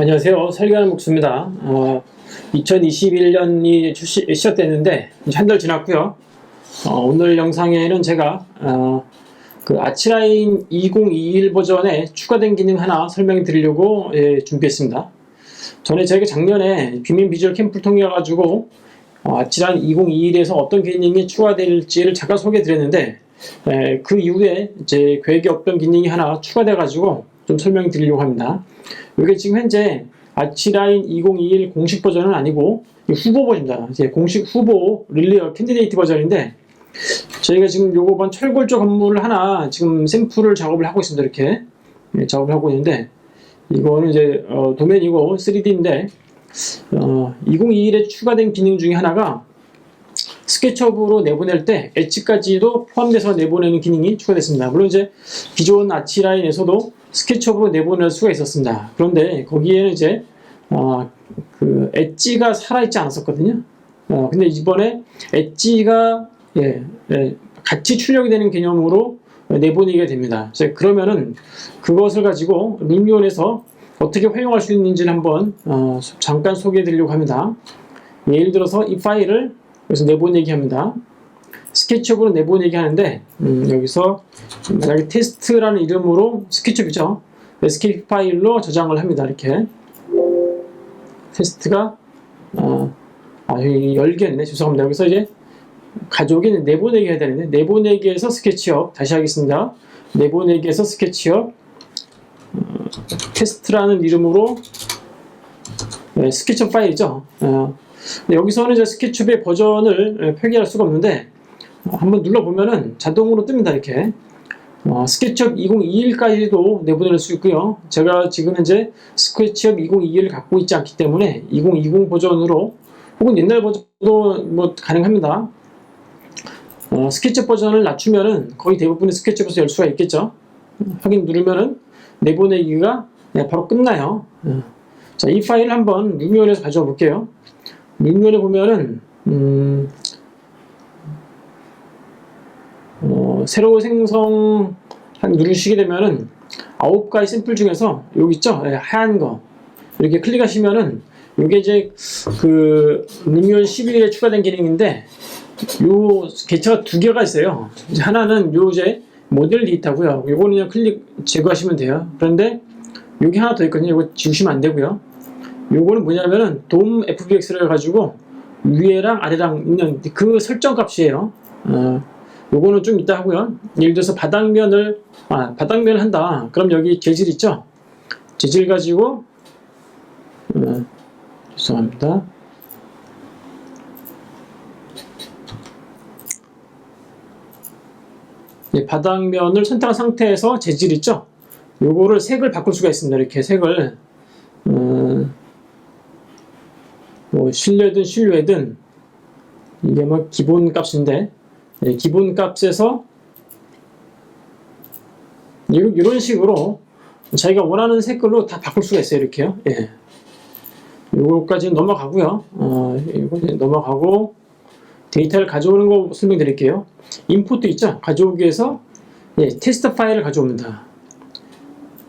안녕하세요. 설계하는 목수입니다. 어, 2021년이 출시, 시작됐는데 한 달 지났고요. 어, 오늘 영상에는 제가 어, 그 아치라인 2021 버전에 추가된 기능 하나 설명해 드리려고 예, 준비했습니다. 전에 저희가 작년에 비민 비주얼 캠프를 통해 가지고 어, 아치라인 2021에서 어떤 기능이 추가될지를 잠깐 소개해 드렸는데 예, 그 이후에 이제 계획에 없던 기능이 하나 추가돼 가지고 좀 설명해 드리려고 합니다. 이게 지금 현재 아치라인 2021 공식 버전은 아니고 후보 버전입니다. 이제 공식 후보 릴리어 캔디데이트 버전인데 저희가 지금 요거 번 철골조 건물을 하나 지금 샘플을 작업을 하고 있습니다. 이렇게 예, 작업을 하고 있는데 이거는 이제 어, 도면이고 3D인데 어, 2021에 추가된 기능 중에 하나가 스케치업으로 내보낼 때 엣지까지도 포함돼서 내보내는 기능이 추가됐습니다. 물론 이제 기존 아치라인에서도 스케치업으로 내보낼 수가 있었습니다. 그런데 거기에는 이제 어, 그 엣지가 살아있지 않았었거든요. 어, 근데 이번에 엣지가 예, 예, 같이 출력이 되는 개념으로 내보내게 됩니다. 그러면은 그것을 가지고 룸미온에서 어떻게 활용할 수 있는지를 한번 어, 잠깐 소개해 드리려고 합니다. 예를 들어서 이 파일을 여기서 내보내기 합니다. 스케치업으로 내보내기 하는데 음, 여기서 만약에 테스트라는 이름으로 스케치업이죠. SK 파일로 저장을 합니다. 이렇게 테스트가 어, 아 여기 열겠네. 죄송합니다. 여기서 이제 가족이 내보내기 해야 되는데 내보내기에서 스케치업 다시 하겠습니다. 내보내기에서 스케치업 어, 테스트라는 이름으로 네, 스케치업 파일이죠. 어, 여기서는 이제 스케치업의 버전을 예, 표기할 수가 없는데 어, 한번 눌러보면은 자동으로 뜹니다. 이렇게 어, 스케치업 2021까지도 내보낼 수 있고요. 제가 지금 현재 스케치업 2021을 갖고 있지 않기 때문에 2020 버전으로 혹은 옛날 버전도 뭐 가능합니다. 어, 스케치업 버전을 낮추면은 거의 대부분의 스케치업에서 열 수가 있겠죠. 확인 누르면은 내보내기가 네, 바로 끝나요. 어. 자, 이 파일 한번 루미온에서 가져와 볼게요. 루미온에 보면은 음, 어, 새로 생성 누르시게 되면은 아홉 가지 샘플 중에서 여기 있죠? 예, 하얀 거 이렇게 클릭하시면은 이게 이제 그 루미온 11에 추가된 기능인데 요 개체가 두 개가 있어요. 하나는 요 이제 모델 데이터고요. 요거는 그냥 클릭 제거하시면 돼요. 그런데 여기 하나 더 있거든요. 이거 지우시면 안 되고요. 요거는 뭐냐면은 돔 fbx를 가지고 위에랑 아래랑 있는 그 설정 값이에요. 어, 요거는 좀 이따 하고요. 예를 들어서 바닥면을 아 바닥면을 한다. 그럼 여기 재질 있죠? 재질 가지고 어, 죄송합니다. 예, 바닥면을 선택한 상태에서 재질 있죠? 요거를 색을 바꿀 수가 있습니다. 이렇게 색을 어, 뭐 실내든 실외든 이게 뭐 기본 값인데 예, 기본 값에서 이- 이런 식으로 자기가 원하는 색깔로 다 바꿀 수가 있어요. 이렇게요. 예. 요거까지 넘어가고요. 어, 이거 넘어가고 데이터를 가져오는 거 설명드릴게요. 인풋도 있죠. 가져오기에서 예, 테스트 파일을 가져옵니다.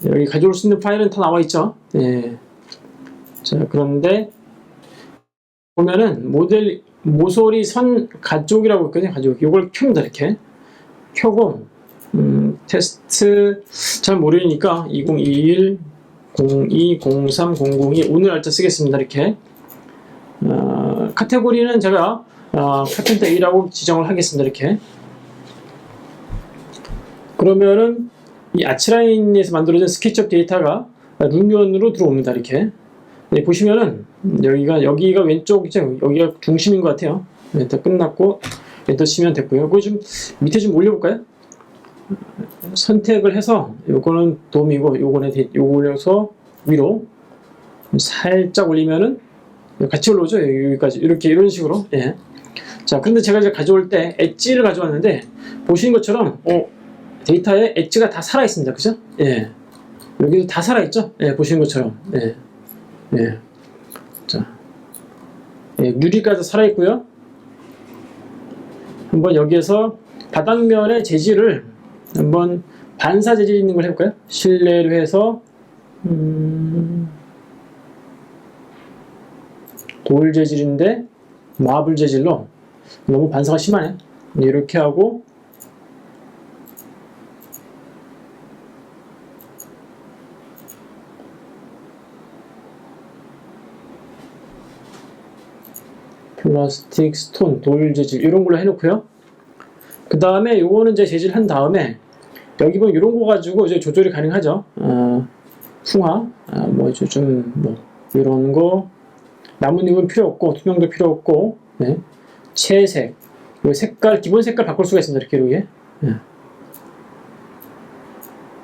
여기 가져올 수 있는 파일은 다 나와 있죠. 예. 자, 그런데 보면은 모델 모서리 선 가족이라고 있거든요. 가족. 이걸 켭니다. 이렇게 켜고 음, 테스트 잘 모르니까 2021 02 03 002 오늘 날짜 쓰겠습니다. 이렇게 어, 카테고리는 제가 어, 카텐트 A라고 지정을 하겠습니다. 이렇게 그러면은 이 아치라인에서 만들어진 스케치업 데이터가 루미온으로 들어옵니다. 이렇게 네, 보시면은 여기가 여기가 왼쪽이죠. 여기가 중심인 것 같아요. 엔터 끝났고 엔터 치면 됐고요. 그거 좀 밑에 좀 올려볼까요? 선택을 해서 요거는 돔이고 요거는 데- 요거 올려서 위로 살짝 올리면은 같이 올라오죠. 여기까지 이렇게 이런 식으로. 예. 자, 근데 제가 이제 가져올 때 엣지를 가져왔는데 보시는 것처럼 어, 데이터에 엣지가 다 살아 있습니다. 그죠? 예. 여기도 다 살아 있죠? 예, 보시는 것처럼. 예. 예. 자. 예, 유리까지 살아 있고요. 한번 여기에서 바닥면의 재질을 한번 반사 재질 있는 걸 해볼까요? 실내로 해서 음, 돌 재질인데 마블 재질로 너무 반사가 심하네. 이렇게 하고 플라스틱, 스톤, 돌 재질 이런 걸로 해놓고요. 그 다음에 요거는 이제 재질한 다음에 여기 보면 이런 거 가지고 이제 조절이 가능하죠. 어, 풍화, 아, 뭐좀 뭐 이런 거 나뭇잎은 필요 없고 투명도 필요 없고 네. 채색, 요 색깔 기본 색깔 바꿀 수가 있습니다. 이렇게 이렇게 네.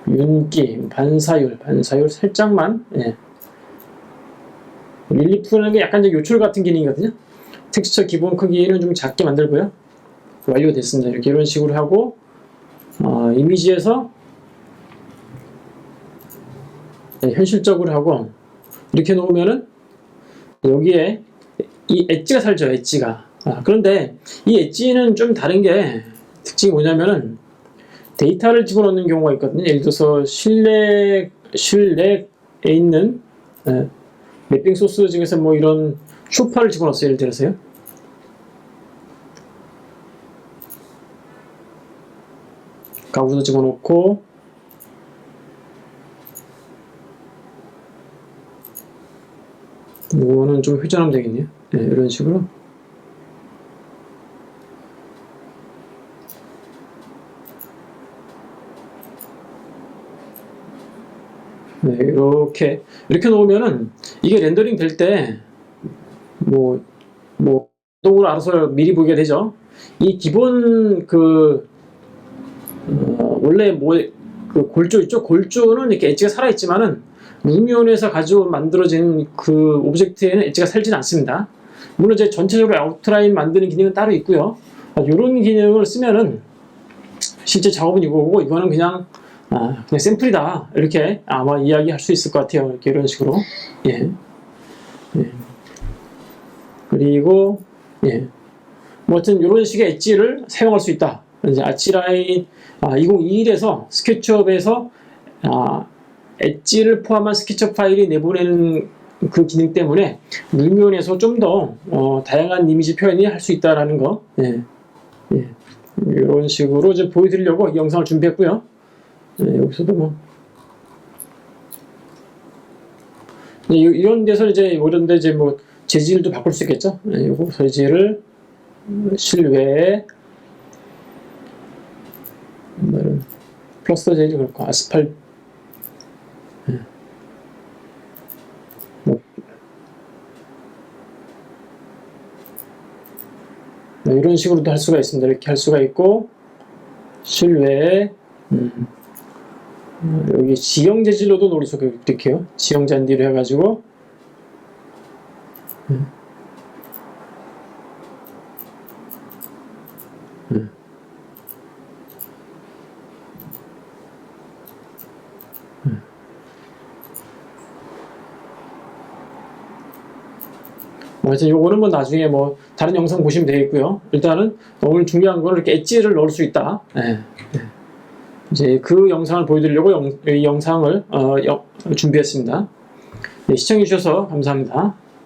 윤기, 반사율, 반사율 살짝만 예. 릴리프라는 게 약간 요출 같은 기능이거든요. 텍스처 기본 크기는 좀 작게 만들고요. 완료됐습니다. 이렇게 이런 식으로 하고 어, 이미지에서 네, 현실적으로 하고 이렇게 놓으면은 여기에 이 엣지가 살죠. 엣지가. 아, 그런데 이 엣지는 좀 다른 게 특징이 뭐냐면은 데이터를 집어넣는 경우가 있거든요. 예를 들어서 실내 실내에 있는 예, 맵핑 소스 중에서 뭐 이런 쇼파를 집어넣었어요. 예를 들어서요. 가구도 집어넣고 이거는 좀 회전하면 되겠네요. 네, 이런 식으로. 네, 이렇게 이렇게 놓으면은 이게 렌더링 될 때 뭐뭐 동으로 알아서 미리 보게 되죠. 이 기본 그 어, 원래 뭐그 골조 있죠. 골조는 이렇게 엣지가 살아 있지만은 루미온에서 가지고 만들어진 그 오브젝트에는 엣지가 살지는 않습니다. 물론 이제 전체적으로 아웃라인 만드는 기능은 따로 있고요. 이런 기능을 쓰면은 실제 작업은 이거고 이거는 그냥 아, 그냥 샘플이다 이렇게 아마 이야기할 수 있을 것 같아요. 이렇게 이런 식으로 예. 예. 그리고 예. 뭐 하여튼 이런 식의 엣지를 사용할 수 있다. 이제 아치라인 아, 2021에서 스케치업에서 아, 엣지를 포함한 스케치업 파일이 내보내는 그 기능 때문에 루미온에서 좀더 어, 다양한 이미지 표현이 할 수 있다라는 거 예. 예. 이런 식으로 이제 보여드리려고 이 영상을 준비했고요. 네, 여기서도 뭐 네, 이- 이런 데서 이제 이런 데 이제 뭐 재질도 바꿀 수 있겠죠. 네, 요거 재질을 실외에 오늘은 플러스터 재질 그렇고 아스팔 네. 뭐. 네, 이런 식으로도 할 수가 있습니다. 이렇게 할 수가 있고 실외에 음, 어, 여기 지형 재질로도 수가 있게요. 지형 잔디로 해가지고 음. 음. 뭐 하여튼 요거는 뭐 나중에 뭐 다른 영상 보시면 되겠고요. 일단은 오늘 중요한 거는 이렇게 엣지를 넣을 수 있다. 예. 이제 그 영상을 보여드리려고 영, 이 영상을 어, 여- 준비했습니다. 네, 시청해주셔서 감사합니다.